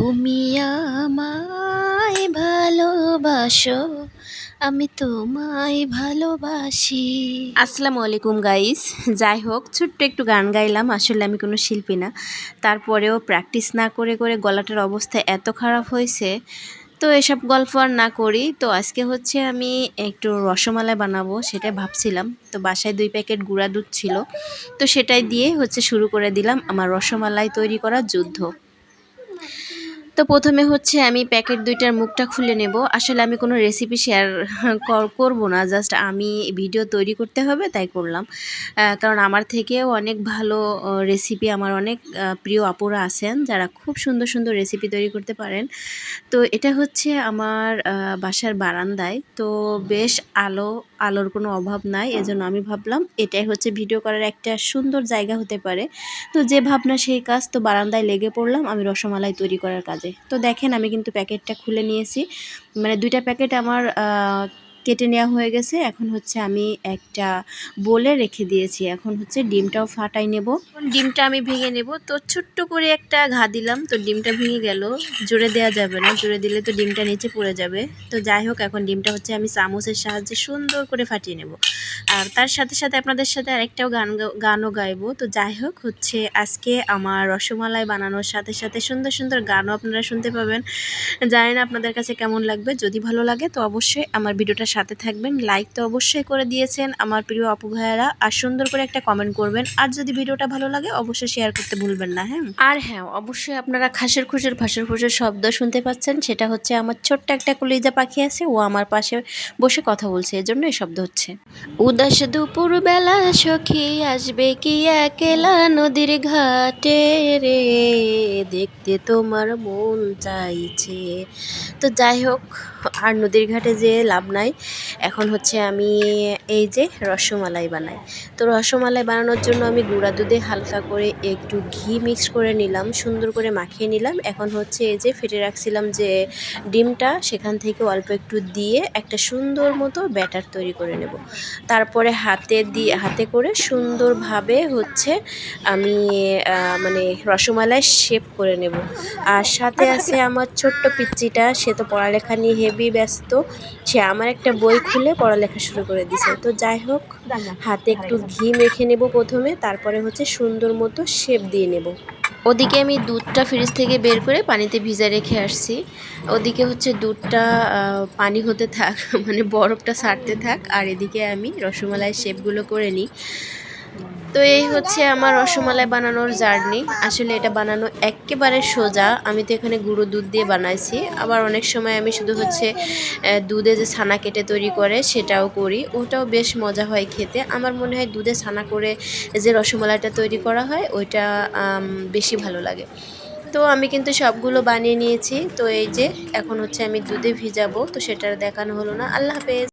তুমি আমায় ভালোবাসো, আমি তোমায় ভালোবাসি। আসসালামু আলাইকুম গাইস, যাই হোক, ছোট্ট একটু গান গাইলাম, আসলে আমি কোনো শিল্পী না। তারপরেও প্র্যাকটিস না করে করে গলাটার অবস্থা এত খারাপ হয়েছে, তো এসব গল্প আর না করি। তো আজকে হচ্ছে আমি একটু রসমালাই বানাবো সেটা ভাবছিলাম। তো বাসায় দুই প্যাকেট গুঁড়া দুধ ছিল, তো সেটাই দিয়ে হচ্ছে শুরু করে দিলাম আমার রসমালাই তৈরি করার যুদ্ধ। তো প্রথমে হচ্ছে আমি প্যাকেট দুইটার মুখটা খুলে নেব। আসলে আমি কোনো রেসিপি শেয়ার করব না জাস্ট আমি ভিডিও তৈরি করতে হবে, তাই করলাম। কারণ আমার থেকেও অনেক ভালো রেসিপি আমার অনেক প্রিয় আপুরা আছেন, যারা খুব সুন্দর সুন্দর রেসিপি তৈরি করতে পারেন। তো এটা হচ্ছে আমার বাসার বারান্দায়। তো বেশ আলো, আলোর কোনো অভাব নাই, এজন্য আমি ভাবলাম এটাই হচ্ছে ভিডিও করার একটা সুন্দর জায়গা হতে পারে। তো যে ভাবনা সেই কাজ, তো বারান্দায় লেগে পড়লাম, আমি রসমালাই তৈরি করার কাজে তো দেখেন আমি কিন্তু প্যাকেটটা খুলে নিয়েছি। মানে দুইটা প্যাকেট আমার কেটে নেওয়া হয়ে গেছে। এখন হচ্ছে আমি একটা বলে রেখে দিয়েছি। এখন হচ্ছে ডিমটাও ফাটাই নেব। ডিমটা আমি ভেঙে নেব। তো ছোট্ট করে একটা ঘা দিলাম। তো ডিমটা ভেঙে গেল। জোরে দেওয়া যাবে না। জোরে দিলে তো ডিমটা নিচে পড়ে যাবে। তো যাই হোক, এখন ডিমটা হচ্ছে আমি চামচের সাহায্যে সুন্দর করে ফাটিয়ে নেব। আর তার সাথে সাথে আপনাদের সাথে আরেকটাও গান গানও গাইবো। তো যাই হোক, হচ্ছে আজকে আমার রসমালাই বানানোর সাথে সাথে সুন্দর সুন্দর গানও আপনারা শুনতে পাবেন। জানি না আপনাদের কাছে কেমন লাগবে। যদি ভালো লাগে, তো অবশ্যই আমার ভিডিওটা সাথে থাকবেন। লাইক তো অবশ্যই করে দিয়েছেন আমার প্রিয় অপু ভাইয়ারা। আর সুন্দর করে একটা কমেন্ট করবেন। আর যদি ভিডিওটা ভালো লাগে, অবশ্যই শেয়ার করতে ভুলবেন না হ্যাঁ? আর হ্যাঁ অবশ্যই আপনারা খাসের খুশের ফাঁসের খুশের শব্দ শুনতে পাচ্ছেন। সেটা হচ্ছে, আমার ছোট্ট একটা কলিজা পাখি আছে, ও আমার পাশে বসে কথা বলছে, এজন্য এই শব্দ হচ্ছে। উদাস দুপুর বেলা সখী আসবে কি একেলা নদীর ঘাটে রে? দেখতে তোমার মন চাইছে। তো যাই হোক আর নদীর ঘাটে যে লাভ নাই এখন হচ্ছে আমি এই যে রসমালাই বানাই। তো রসমালাই বানানোর জন্য আমি গুঁড়া দুধে হালকা করে একটু ঘি মিক্স করে নিলাম সুন্দর করে মাখিয়ে নিলাম। এখন হচ্ছে এই যে ফেটে রাখছিলাম যে ডিমটা সেখান থেকে অল্প একটু দিয়ে একটা সুন্দর মতো ব্যাটার তৈরি করে নেব। তারপরে হাতে দিয়ে হাতে করে সুন্দরভাবে হচ্ছে আমি মানে রসমালাই শেপ করে নেব। আর সাথে আছে আমার ছোট্ট পিচ্চিটা সে তো পড়ালেখা নিয়ে হেভি ব্যস্ত। সে আমার একটা বই খুলে পড়ালেখা শুরু করে দিছে। তো যাই হোক হাতে একটু ঘি মেখে নেব প্রথমে তারপরে হচ্ছে সুন্দর মতো শেপ দিয়ে নেব। ওদিকে আমি দুধটা ফ্রিজ থেকে বের করে পানিতে ভিজা রেখে আসছি। ওদিকে হচ্ছে দুধটা পানি হতে থাক মানে বরফটা ছাড়তে থাক আর এদিকে আমি রসমালাই শেপগুলো করে নিই। তো এই হচ্ছে আমার রসমালাই বানানোর জার্নি। আসলে এটা বানানো একেবারে সোজা। আমি তো এখানে গুঁড়ো দুধ দিয়ে বানাইছি। আবার অনেক সময় আমি শুধু হচ্ছে দুধে যে ছানা কেটে তৈরি করে সেটাও করি। ওটাও বেশ মজা হয় খেতে। আমার মনে হয় দুধে ছানা করে যে রসমালাইটা তৈরি করা হয়, ওইটা বেশি ভালো লাগে। তো আমি কিন্তু সবগুলো বানিয়ে নিয়েছি। তো এই যে, এখন হচ্ছে আমি দুধে ভিজাবো। তো সেটা দেখানো হলো না। আল্লাহ হাফেজ।